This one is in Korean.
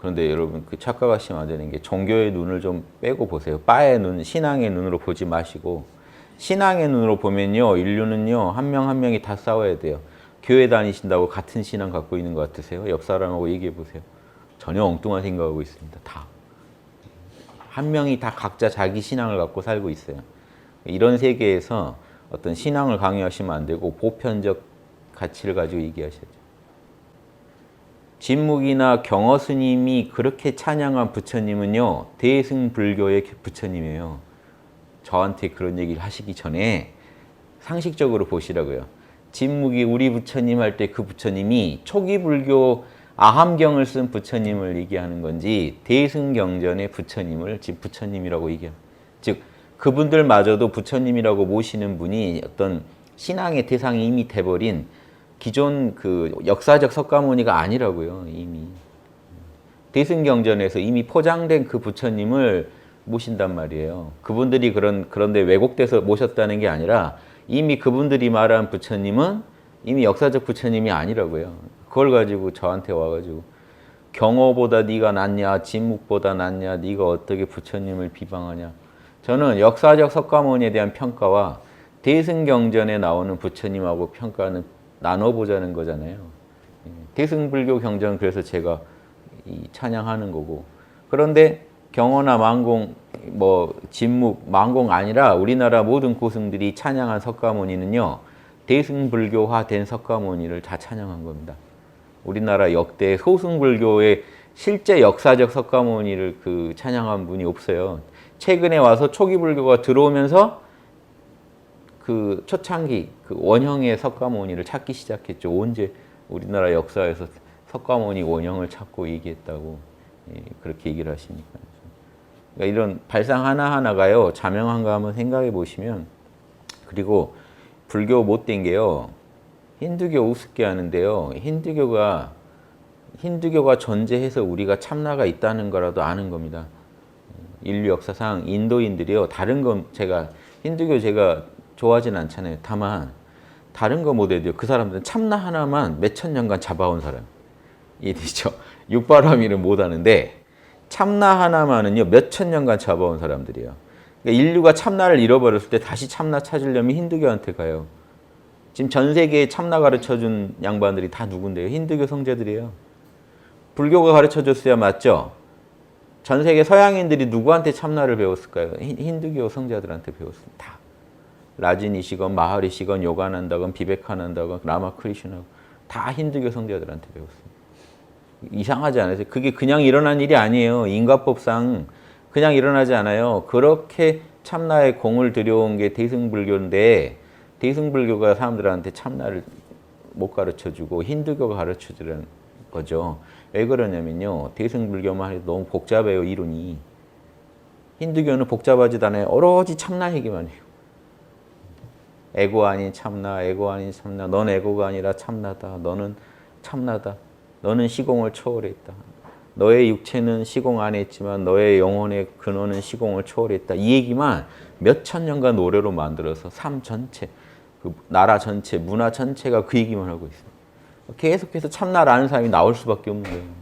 그런데 여러분 그 착각하시면 안 되는 게 종교의 눈을 좀 빼고 보세요. 바의 눈, 신앙의 눈으로 보지 마시고 신앙의 눈으로 보면요. 인류는요. 한 명 한 명이 다 싸워야 돼요. 교회 다니신다고 같은 신앙 갖고 있는 것 같으세요? 옆 사람하고 얘기해 보세요. 전혀 엉뚱한 생각하고 있습니다. 다. 한 명이 다 각자 자기 신앙을 갖고 살고 있어요. 이런 세계에서 어떤 신앙을 강요하시면 안 되고 보편적 가치를 가지고 얘기하셔야죠. 진묵이나 경어 스님이 그렇게 찬양한 부처님은요 대승 불교의 부처님이에요. 저한테 그런 얘기를 하시기 전에 상식적으로 보시라고요. 진묵이 우리 부처님 할 때 그 부처님이 초기 불교 아함경을 쓴 부처님을 얘기하는 건지 대승경전의 부처님을 지금 부처님이라고 얘기해요. 즉 그분들마저도 부처님이라고 모시는 분이 어떤 신앙의 대상이 이미 돼버린 기존 그 역사적 석가모니가 아니라고요 이미 대승경전에서 이미 포장된 그 부처님을 모신단 말이에요. 그분들이 그런 그런데 왜곡돼서 모셨다는 게 아니라 이미 그분들이 말한 부처님은 이미 역사적 부처님이 아니라고요. 그걸 가지고 저한테 와가지고 경호보다 네가 낫냐, 진묵보다 낫냐, 네가 어떻게 부처님을 비방하냐. 저는 역사적 석가모니에 대한 평가와 대승경전에 나오는 부처님하고 평가는 나눠보자는 거잖아요. 예, 대승불교 경전 그래서 제가 이 찬양하는 거고 그런데 경호나 만공 뭐 진묵 만공 아니라 우리나라 모든 고승들이 찬양한 석가모니는요 대승불교화된 석가모니를 다 찬양한 겁니다. 우리나라 역대 소승불교의 실제 역사적 석가모니를 그 찬양한 분이 없어요. 최근에 와서 초기 불교가 들어오면서 그 초창기 그 원형의 석가모니를 찾기 시작했죠. 언제 우리나라 역사에서 석가모니 원형을 찾고 얘기했다고 예, 그렇게 얘기를 하시니까. 그러니까 이런 발상 하나 하나가요 자명한 거 한번 생각해 보시면 그리고 불교 못된 게요 힌두교 우습게 하는데요 힌두교가 힌두교가 존재해서 우리가 참나가 있다는 거라도 아는 겁니다. 인류 역사상 인도인들이요 다른 건 제가 힌두교 제가 좋아하진 않잖아요. 다만 다른 거 못해도요. 그 사람들은 참나 하나만 몇천 년간 잡아온 사람. 이해되죠? 육바라밀을 못하는데 참나 하나만은요 몇천 년간 잡아온 사람들이에요. 그러니까 인류가 참나를 잃어버렸을 때 다시 참나 찾으려면 힌두교한테 가요. 지금 전 세계에 참나 가르쳐준 양반들이 다 누군데요? 힌두교 성자들이에요. 불교가 가르쳐줬어야 맞죠? 전 세계 서양인들이 누구한테 참나를 배웠을까요? 힌- 힌두교 성자들한테 배웠습니다. 다. 라진이시건 마하리시건 요가난다건 비베카난다건 라마크리슈나건 다 힌두교 성자들한테 배웠습니다. 이상하지 않으세요? 그게 그냥 일어난 일이 아니에요. 인과법상 그냥 일어나지 않아요. 그렇게 참나에 공을 들여온 게 대승불교인데 대승불교가 사람들한테 참나를 못 가르쳐주고 힌두교가 가르쳐주는 거죠. 왜 그러냐면요. 대승불교만 해도 너무 복잡해요, 이론이. 힌두교는 복잡하지도 않아요. 오로지 참나 얘기만 해요. 에고 아닌 참나, 에고 아닌 참나. 넌 에고가 아니라 참나다. 너는 참나다. 너는 시공을 초월했다. 너의 육체는 시공 안에 있지만 너의 영혼의 근원은 시공을 초월했다. 이 얘기만 몇 천 년간 노래로 만들어서 삶 전체, 그 나라 전체, 문화 전체가 그 얘기만 하고 있어요. 계속해서 참나를 아는 사람이 나올 수밖에 없는 거예요.